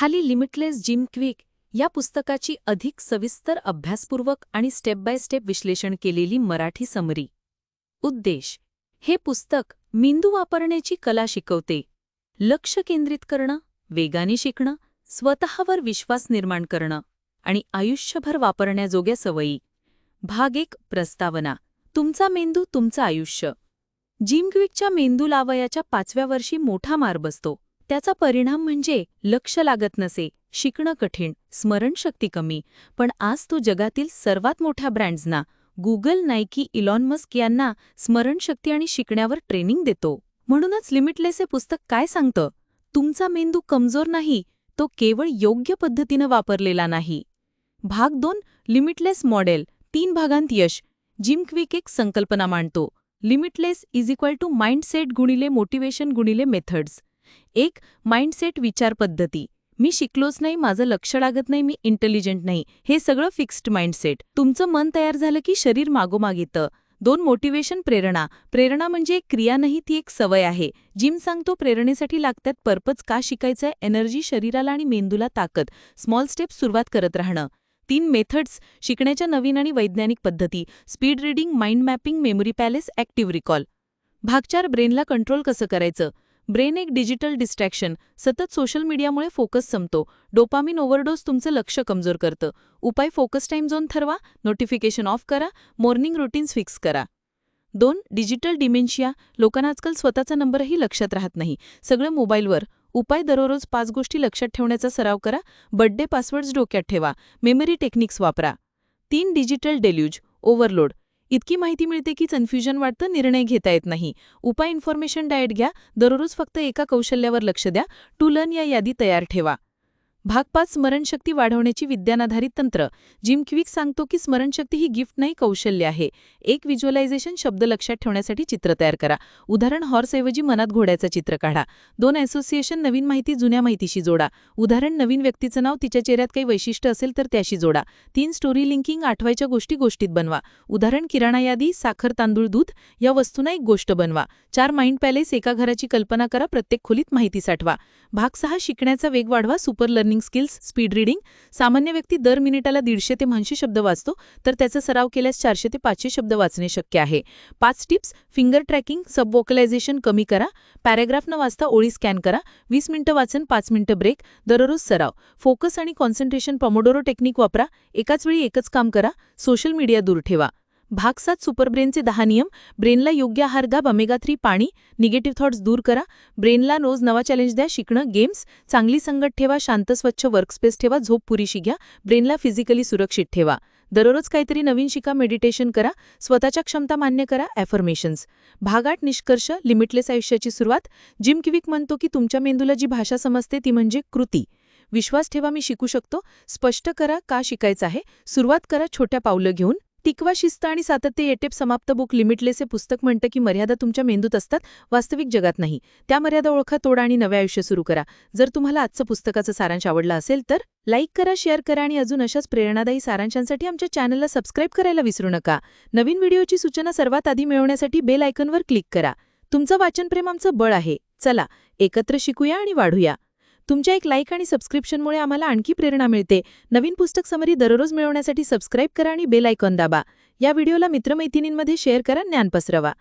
खाली limitless gym quick या पुस्तकाची अधिक सविस्तर अभ्यासपूर्वक आणि स्टेप बाय स्टेप विश्लेषण केलेली मराठी समरी. उद्देश हे पुस्तक मेंदू वापरण्याची कला शिकवते. लक्ष केंद्रित करणं वेगाने शिकणं स्वतःवर विश्वास निर्माण करणं आणि आयुष्यभर वापरण्याजोग्या सवयी. भाग एक प्रस्तावना तुमचा मेंदू तुमचं आयुष्य. जिमक्विकच्या मेंदू लावयाच्या पाचव्या वर्षी मोठा मार बसतो. त्याचा परिणाम म्हणजे लक्ष लागत नसे शिकणं कठीण स्मरणशक्ती कमी. पण आज तो जगातील सर्वात मोठ्या ब्रँड्सना गुगल नायकी इलॉन मस्क यांना स्मरणशक्ती आणि शिकण्यावर ट्रेनिंग देतो. म्हणूनच लिमिटलेस हे पुस्तक काय सांगतं? तुमचा मेंदू कमजोर नाही तो केवळ योग्य पद्धतीनं वापरलेला नाही. भाग दोन लिमिटलेस मॉडेल. तीन भागांत यश. जिम क्विक एक संकल्पना मांडतो. Limitless is equal to mindset गुणिले मोटिवेशन गुणिले मेथड्स. एक माइंडसेट विचारपद्धती मी शिकलोच नाही माझं लक्ष लागत नाही मी इंटेलिजंट नाही. हे सगळं फिक्स्ड माइंडसेट तुमचं मन तयार झालं की शरीर मागोमाग येतं. दोन मोटिवेशन प्रेरणा. प्रेरणा म्हणजे एक क्रिया नाही ती एक सवय आहे. जिम सांगतो प्रेरणेसाठी लागतात पर्पज का शिकायचंय? एनर्जी शरीराला आणि मेंदूला ताकद. स्मॉल स्टेप सुरुवात करत राहणं. तीन मेथड्स शिकण्याच्या नवीन आणि वैज्ञानिक पद्धती. Speed reading mind mapping memory palace active recall भागचार ब्रेनला कंट्रोल कसं करायचं? ब्रेन एक डिजिटल डिस्ट्रॅक्शन. सतत सोशल मीडियामुळे फोकस संपतो. डोपामिन ओव्हरडोस तुमचं लक्ष कमजोर करतं. उपाय फोकस टाईम झोन ठरवा. नोटिफिकेशन ऑफ करा. मॉर्निंग रुटीन्स फिक्स करा. दोन डिजिटल डिमेन्शिया लोकांना आजकाल स्वतःचा नंबरही लक्षात राहत नाही. सगळं मोबाईलवर. उपाय दररोज पाच गोष्टी लक्षात ठेवण्याचा सराव करा. बड्डे पासवर्ड्स डोक्यात ठेवा. मेमरी टेक्निक्स वापरा. तीन डिजिटल डेल्यूज. ओव्हरलोड. इतकी माहिती मिळते की कन्फ्युजन वाटतं निर्णय घेता येत नाही. उपाय इन्फॉर्मेशन डाएट घ्या. दररोज फक्त एका कौशल्यावर लक्ष द्या. टू लर्न या यादी तयार ठेवा. भाग पाच स्मरणशक्ती वाढवण्याची विज्ञानाधारित तंत्र. जिम क्विक सांगतो की स्मरणशक्ती ही गिफ्ट नाही कौशल्य आहे. एक व्हिज्युअलायझेशन शब्द लक्षात ठेवण्यासाठी चित्र तयार करा. उदाहरण हॉर्सऐवजी मनात घोड्याचं चित्र काढा. दोन असोसिएशन नवीन माहिती जुन्या माहितीशी जोडा. उदाहरण नवीन व्यक्तीचं नाव तिच्या चेहऱ्यात काही वैशिष्ट्य असेल तर त्याशी जोडा. तीन स्टोरी लिंकिंग आठवायच्या गोष्टी गोष्टीत बनवा. उदाहरण किराणा यादी साखर तांदूळ दूध या वस्तूंना एक गोष्ट बनवा. चार माइंड पॅलेस एका घराची कल्पना करा प्रत्येक खोलीत माहिती साठवा. भाग सहा शिकण्याचा वेग वाढवा super learning skills speed reading सामान्य व्यक्ती दर मिनिटाला दीडशे ते म्हणशे शब्द वाचतो तर त्याचा सराव केल्यास चारशे ते पाचशे शब्द वाचणे शक्य आहे. पाच tips finger tracking subvocalization कमी करा. पॅराग्राफ न वाचता ओळी स्कॅन करा. वीस मिनिटं वाचन पाच मिनिटं ब्रेक दररोज सराव. फोकस आणि कॉन्सन्ट्रेशन पमोडोरो टेक्निक वापरा. एकाच वेळी एकच काम करा. सोशल मीडिया दूर ठेवा. भाग सात सुपरब्रेनचे दहा नियम ब्रेनला योग्य आहार गा अमेगा थ्री पाणी निगेटिव्ह थॉट्स दूर करा ब्रेनला रोज नवा चॅलेंज द्या शिकणं गेम्स चांगली संगत ठेवा शांत स्वच्छ वर्कस्पेस ठेवा झोप पुरीशी घ्या ब्रेनला फिजिकली सुरक्षित ठेवा. दररोज काहीतरी नवीन शिका मेडिटेशन करा स्वतःच्या क्षमता मान्य करा ॲफर्मेशन्स भागाट निष्कर्ष लिमिटलेस आयुष्याची सुरुवात. जिम किविक म्हणतो की तुमच्या मेंदूला जी भाषा समजते ती म्हणजे कृती. विश्वास ठेवा मी शिकू शकतो. स्पष्ट करा का शिकायचं आहे? सुरुवात करा छोट्या पावलं घेऊन. टिकवा शिस्त आणि सातत्य येटेप समाप्त बुक लिमिटलेस हे पुस्तक म्हणतं की मर्यादा तुमच्या मेंदूत असतात वास्तविक जगात नाही. त्या मर्यादा ओळखा तोडा आणि नवे आयुष्य सुरू करा. जर तुम्हाला आजचं पुस्तकाचं सारांश आवडला असेल तर लाईक करा शेअर करा आणि अजून अशाच प्रेरणादायी सारांशांसाठी आमच्या चॅनलला सबस्क्राईब करायला विसरू नका. नवीन व्हिडिओची सूचना सर्वात आधी मिळवण्यासाठी बेल आयकनवर क्लिक करा. तुमचं वाचनप्रेम आमचं बळ आहे. चला एकत्र शिकूया आणि वाढूया. तुमच्या एक लाईक आणि सबस्क्रिप्शनमुळे आम्हाला आणखी प्रेरणा मिळते. नवीन पुस्तक समरी दररोज मिळवण्यासाठी सबस्क्राईब करा आणि बेल आयकॉन दाबा. या व्हिडिओला मित्रमैत्रिणींमध्ये शेअर करा ज्ञान पसरवा.